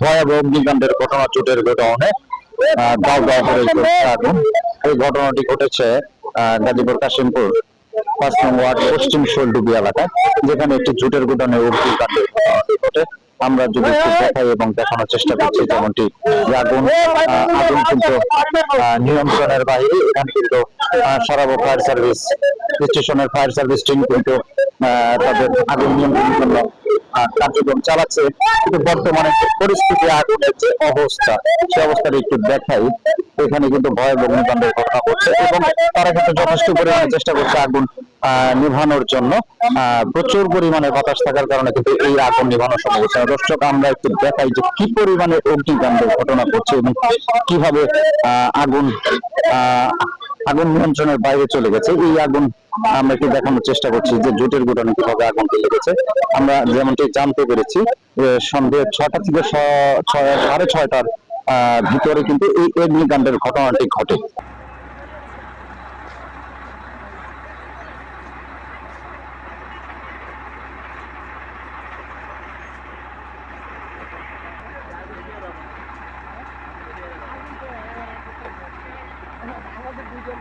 ভয়াবহ অগ্নিকাণ্ডের ঘটনা চোটের গোডাউনে দাও দাও করে আগুন। এই ঘটনাটি ঘটেছে গাজীপুর কাশিমপুর পাঁচ নং ওয়ার্ড পশ্চিম শৈলডুবি এলাকায় যেখানে একটি জুটের গোডাউনে অগ্নিকাণ্ডের ঘটনাটি ঘটে। আমরা যদি একটু দেখাই এবং দেখানোর চেষ্টা করছি যেমনটি যে আগুন আহ, আগুন কিন্তু নিয়ন্ত্রণের বাইরে এখানে কিন্তু সারাবো ফায়ার সার্ভিস স্টেশনের ফায়ার সার্ভিস টিম কিন্তু তাদের আগুন নিয়ন্ত্রণ জন্য কার্যক্রম চালাচ্ছে। কিন্তু বর্তমানে পরিস্থিতি, আগুনের যে অবস্থা, সে অবস্থাটা একটু দেখাই। এখানে কিন্তু ভয়াবহ অগ্নিকাণ্ডের ঘটনা ঘটছে এবং তারা কিন্তু যথেষ্ট পরিমাণে চেষ্টা করছে আগুন নিভানোর জন্য। প্রচুর পরিমাণে বাতাস থাকার কারণে কিন্তু এই আগুন নিভানো সম্ভব হচ্ছে না। দর্শক, আমরা একটু দেখাই যে কি পরিমাণে অগ্নিকাণ্ডের ঘটনা ঘটছে এবং কীভাবে আগুন আগুন নিয়ন্ত্রণের বাইরে চলে গেছে। এই আগুন আমরা কি দেখানোর চেষ্টা করছি যে জুটের গোডাউনে কীভাবে আগুনটি লেগেছে আমরা যেমনটি জানতে পেরেছি সন্ধে ছটা থেকে সাড়ে ছয়টার ভিতরে কিন্তু এই অগ্নিকাণ্ডের ঘটনাটি ঘটে। আমাদের দুজন